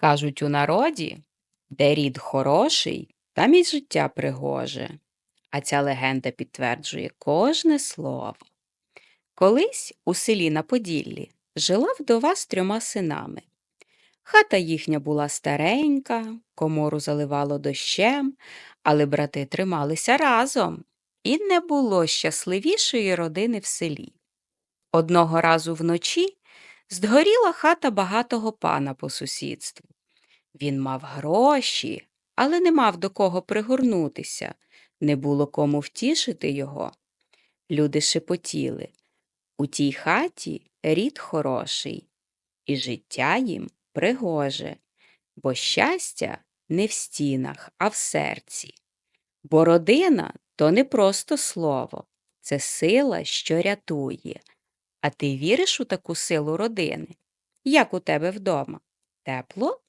Кажуть у народі, де рід хороший, там і життя пригоже. А ця легенда підтверджує кожне слово. Колись у селі на Поділлі жила вдова з трьома синами. Хата їхня була старенька, комору заливало дощем, але брати трималися разом, і не було щасливішої родини в селі. Одного разу вночі здгоріла хата багатого пана по сусідству. Він мав гроші, але не мав до кого пригорнутися, не було кому втішити його. Люди шепотіли. У тій хаті рід хороший, і життя їм пригоже, бо щастя не в стінах, а в серці. Бо родина то не просто слово, це сила, що рятує. А ти віриш у таку силу родини? Як у тебе вдома? Тепло?